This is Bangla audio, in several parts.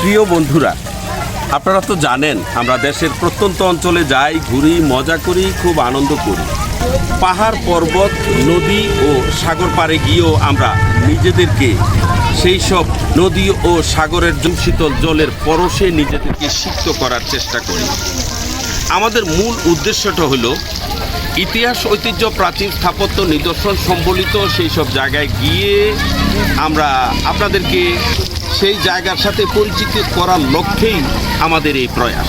প্রিয় বন্ধুরা, আপনারা তো জানেন, আমরা দেশের প্রত্যন্ত অঞ্চলে যাই, ঘুরি, মজা করি, খুব আনন্দ করি। পাহাড় পর্বত, নদী ও সাগর পাড়ে গিয়েও আমরা নিজেদেরকে সেই সব নদী ও সাগরের শীতল জলের পরশে নিজেদেরকে সিক্ত করার চেষ্টা করি। আমাদের মূল উদ্দেশ্যটা হলো ইতিহাস ঐতিহ্য প্রাচীন স্থাপত্য নিদর্শন সম্বলিত সেই সব জায়গায় গিয়ে আমরা আপনাদেরকে সেই জায়গার সাথে পরিচিত করার লক্ষ্যেই আমাদের এই প্রয়াস।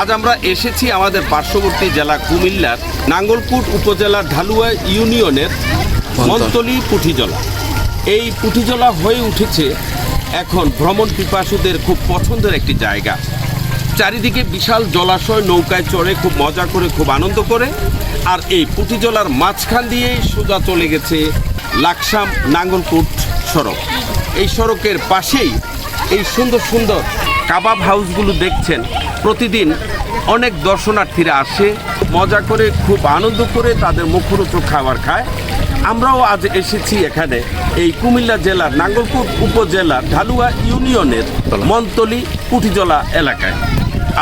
আজ আমরা এসেছি আমাদের পার্শ্ববর্তী জেলা কুমিল্লার নাঙ্গলকুট উপজেলার ঢালুয়া ইউনিয়নের মন্তলি পুঠিজলা। এই পুঠিজলা হয়ে উঠেছে এখন ভ্রমণ পিপাসুদের খুব পছন্দের একটি জায়গা। চারিদিকে বিশাল জলাশয় নৌকায় চড়ে খুব মজা করে খুব আনন্দ করে আর এই পুটিজলার মাঝখান দিয়ে সোজা চলে গেছে লাকসাম নাঙ্গলকুট সড়ক। এই সড়কের পাশেই এই সুন্দর সুন্দর কাবাব হাউসগুলো দেখছেন। প্রতিদিন অনেক দর্শনার্থীরা আসে, মজা করে, খুব আনন্দ করে তাদের মুখরোচক খাবার খায়। আমরাও আজ এসেছি এখানে। এই কুমিল্লা জেলার নাঙ্গলকুট উপজেলার ঢালুয়া ইউনিয়নের মন্তলি কুটিজলা এলাকায়।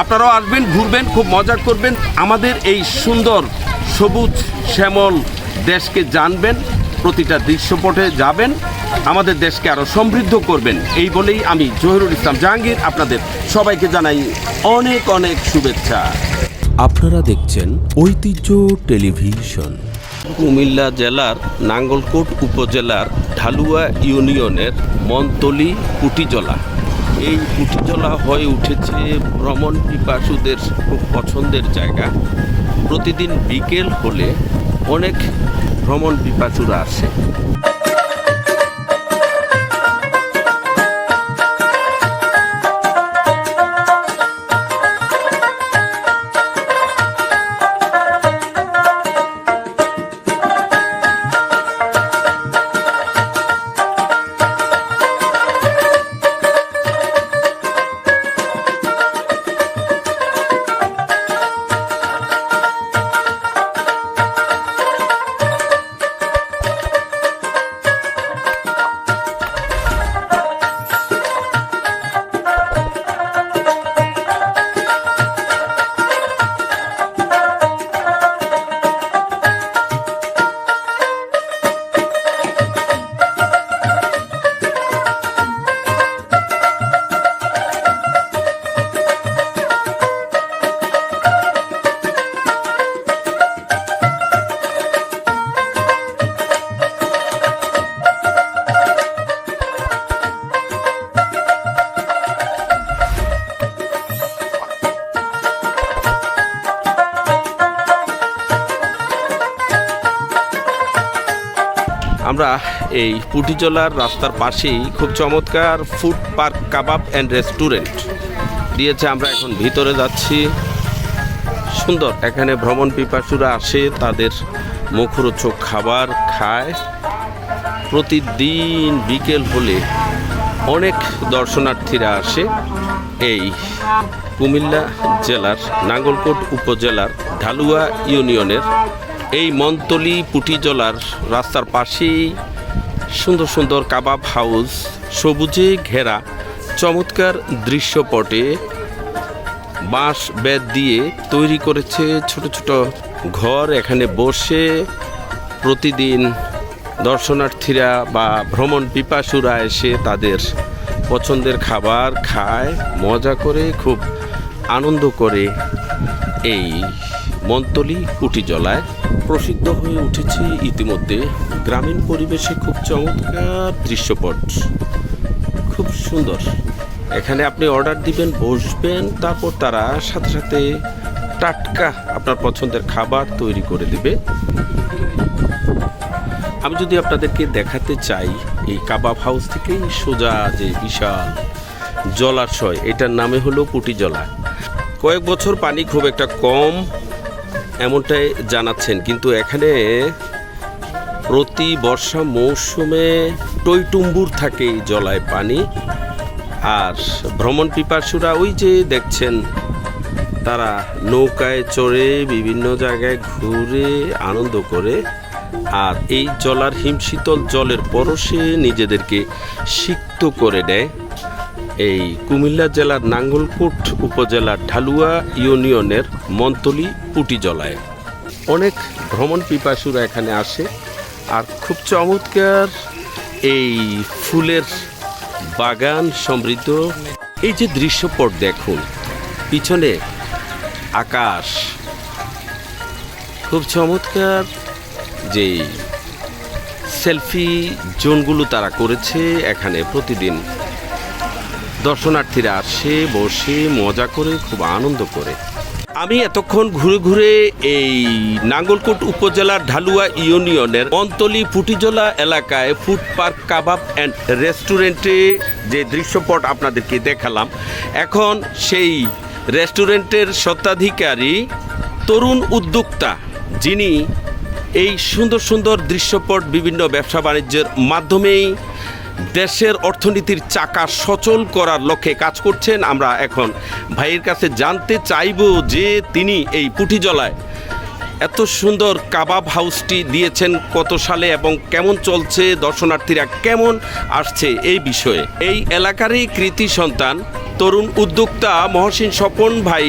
আপনারাও আসবেন, ঘুরবেন, খুব মজা করবেন। আমাদের এই সুন্দর সবুজ শ্যামল দেশকে জানবেন প্রতিটা দৃশ্যপটে যাবেন আমাদের দেশকে আরও সমৃদ্ধ করবেন। এই বলেই আমি জহিরুল ইসলাম জাহাঙ্গীর আপনাদের সবাইকে জানাই অনেক অনেক শুভেচ্ছা। আপনারা দেখছেন ঐতিহ্য টেলিভিশন। কুমিল্লা জেলার নাঙ্গলকোট উপজেলার ঢালুয়া ইউনিয়নের মন্তলি কুটিজলা। এই উঠিজলা হয়ে উঠেছে ভ্রমণ পিপাসুদের খুব পছন্দের জায়গা। প্রতিদিন বিকেল হলে অনেক ভ্রমণ পিপাসুরা আসে। আমরা এই পুটিজলার রাস্তার পাশেই খুব চমৎকার food park, kebab and restaurant দিয়েছে আমরা এখন। ভিতরে যাচ্ছি। সুন্দর, এখানে ভ্রমণ পিপাসুরা আসে, তাদের মুখরোচক খাবার খায়। প্রতিদিন বিকেল হলে অনেক দর্শনার্থীরা আসে এই কুমিল্লা জেলার নাঙ্গলকোট উপজেলার ঢালুয়া ইউনিয়নের এই মন্তলি পুটিজলার রাস্তার পাশেই সুন্দর সুন্দর কাবাব হাউস, সবুজে ঘেরা চমৎকার দৃশ্যপটে বাঁশ বেত দিয়ে তৈরি করেছে ছোট ছোট ঘর। এখানে বসে প্রতিদিন দর্শনার্থীরা বা ভ্রমণ পিপাসুরা এসে তাদের পছন্দের খাবার খায়, মজা করে, খুব আনন্দ করে এই মন্তলি কুটিজলায় প্রসিদ্ধ হয়ে উঠেছে ইতিমধ্যে। গ্রামীণ পরিবেশে খুব চমৎকার দৃশ্যপট। খুব সুন্দর। এখানে আপনি অর্ডার দিবেন, বসবেন, তারপর তারা সাথে সাথে টাটকা আপনার পছন্দের খাবার তৈরি করে দিবে। আমি যদি আপনাদেরকে দেখাতে চাই, এই কাবাব হাউস থেকেই সোজা যে বিশাল জলাশয়, এটার নামে হলো কুটিজলা কয়েক বছর পানি খুব একটা কম এমনটাই জানাচ্ছেন, কিন্তু এখানে প্রতি বর্ষা মৌসুমে টইটুম্বুর থাকে এই জলায় পানি। আর ভ্রমণ পিপাসুরা ওই যে দেখছেন, তারা নৌকায় চড়ে বিভিন্ন জায়গায় ঘুরে আনন্দ করে, আর এই জলার হিমশীতল জলের পরশে নিজেদেরকে সিক্ত করে দেয় এই কুমিল্লা জেলার নাঙ্গলকোট উপজেলার ঢালুয়া ইউনিয়নের মন্তলি পুটিজলায় অনেক ভ্রমণ পিপাসুরা এখানে আসে। আর খুব চমৎকার এই ফুলের বাগান সমৃদ্ধ। এই যে দৃশ্যপট দেখুন, পিছনে আকাশ। খুব চমৎকার যে সেলফি জোনগুলো তারা করেছে এখানে প্রতিদিন। দর্শনার্থীরা আসে, বসে, মজা করে, খুব আনন্দ করে। আমি এতক্ষণ ঘুরে ঘুরে এই নাঙ্গলকোট উপজেলার ঢালুয়া ইউনিয়নের অন্তলি ফুটিজলা এলাকায় ফুড পার্ক কাবাব অ্যান্ড রেস্টুরেন্টে যে দৃশ্যপট আপনাদেরকে দেখালাম, এখন সেই রেস্টুরেন্টের স্বত্বাধিকারী তরুণ উদ্যোক্তা, যিনি এই সুন্দর সুন্দর দৃশ্যপট বিভিন্ন ব্যবসা বাণিজ্যের মাধ্যমেই দেশের অর্থনীতির চাকা সচল করার লক্ষ্যে কাজ করছেন। আমরা এখন ভাইয়ের কাছে জানতে চাইব যে তিনি এই পুটিজলায় এত সুন্দর কাবাব হাউসটি দিয়েছেন কত সালে এবং কেমন চলছে, দর্শনার্থীরা কেমন আসছে এই বিষয়ে। এই এলাকারই কৃতি সন্তান, তরুণ উদ্যোক্তা মহসিন স্বপন ভাই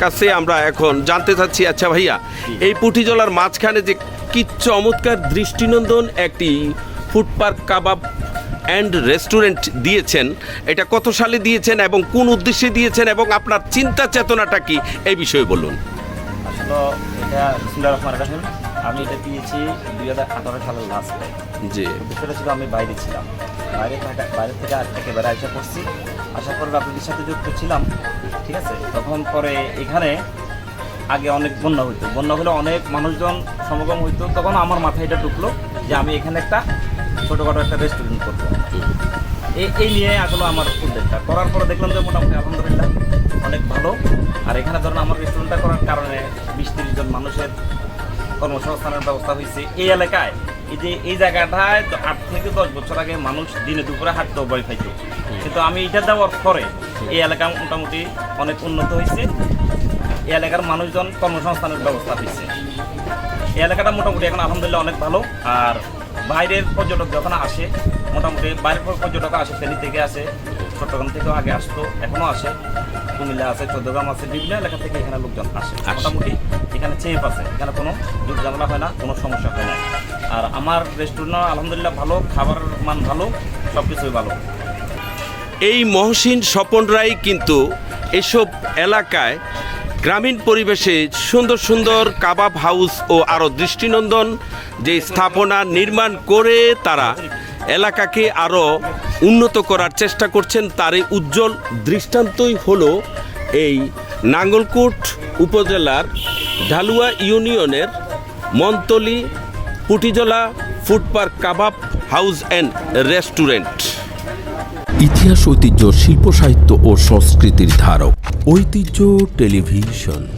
কাছে আমরা এখন জানতে চাচ্ছি। আচ্ছা ভাইয়া, এই পুটিজলার মাঝখানে যে কি চমৎকার দৃষ্টিনন্দন একটি food park kebab and restaurant দিয়েছেন এটা কত সালে দিয়েছেন এবং কোন উদ্দেশ্যে দিয়েছেন এবং আপনার চিন্তা চেতনাটা কি? এই বিষয়ে বলুন। আসলে এটা বিসমুল্লাহ রহমান রাহিম। আমি এটা দিয়েছি দুই হাজার আঠারো সালের লাস্টে জি। বিষয়টা ছিল আমি বাইরে ছিলাম। বাইরে থাকা বাইরে থেকে আর একেবারে আশা করছি আশা পরে আপনাদের সাথে যুক্ত ছিলাম ঠিক আছে? তখন পরে এখানে আগে অনেক বন্যা হইতো। বন্যা হলে অনেক মানুষজন সমাগম হইতো। তখন আমার মাথায় এটা ঢুকলো যে আমি এখানে একটা ছোটোখাটো একটা রেস্টুরেন্ট করব। এই এই নিয়ে আসলে আমার উদ্যোগটা। করার পরে দেখলাম যে মোটামুটি আলহামদুলিল্লাহ অনেক ভালো। আর এখানে ধরুন আমার রেস্টুরেন্টটা করার কারণে বিশ তিরিশ জন মানুষের কর্মসংস্থানের ব্যবস্থা হয়েছে। এই এলাকায় এই যে এই জায়গাটায় তো আট থেকে দশ বছর আগে মানুষ দিনে দুপুরে হাঁটতে ভয় খাইতো। কিন্তু আমি এটা দেওয়ার পরে এই এলাকা মোটামুটি অনেক উন্নত হয়েছে। এই এলাকার মানুষজন কর্মসংস্থানের ব্যবস্থা হয়েছে এই এলাকাটা মোটামুটি এখন আলহামদুলিল্লাহ অনেক ভালো। আর বাইরের পর্যটক যখন আসে মোটামুটি বাইরের পর- পর্যটক আসে ফেনী থেকে আসে চট্টগ্রাম থেকেও আগে আসতো এখনও আসে। কুমিল্লা আছে চৌদ্দগ্রাম আছে বিভিন্ন এলাকা থেকে এখানে লোকজন আসে। মোটামুটি এখানে চেপ আছে। এখানে কোনো ঝামেলা হয় না কোনো সমস্যা হয় না। আর আমার রেস্টুরেন্ট আলহামদুলিল্লাহ ভালো খাবার মান ভালো সব কিছুই ভালো। এই মহসিন স্বপন রায় কিন্তু এসব এলাকায় গ্রামীণ পরিবেশে সুন্দর সুন্দর কাবাব হাউস ও আরও দৃষ্টিনন্দন যে স্থাপনা নির্মাণ করে তারা এলাকাকে আরও উন্নত করার চেষ্টা করছেন, তারই উজ্জ্বল দৃষ্টান্তই হলো এই নাঙ্গলকোট উপজেলার ঢালুয়া ইউনিয়নের Montoli Putijola food park kebab house and restaurant. ইতিহাস, ঐতিহ্য, শিল্প, সাহিত্য ও সংস্কৃতির ধারক। ঐতিহ্য টেলিভিশন।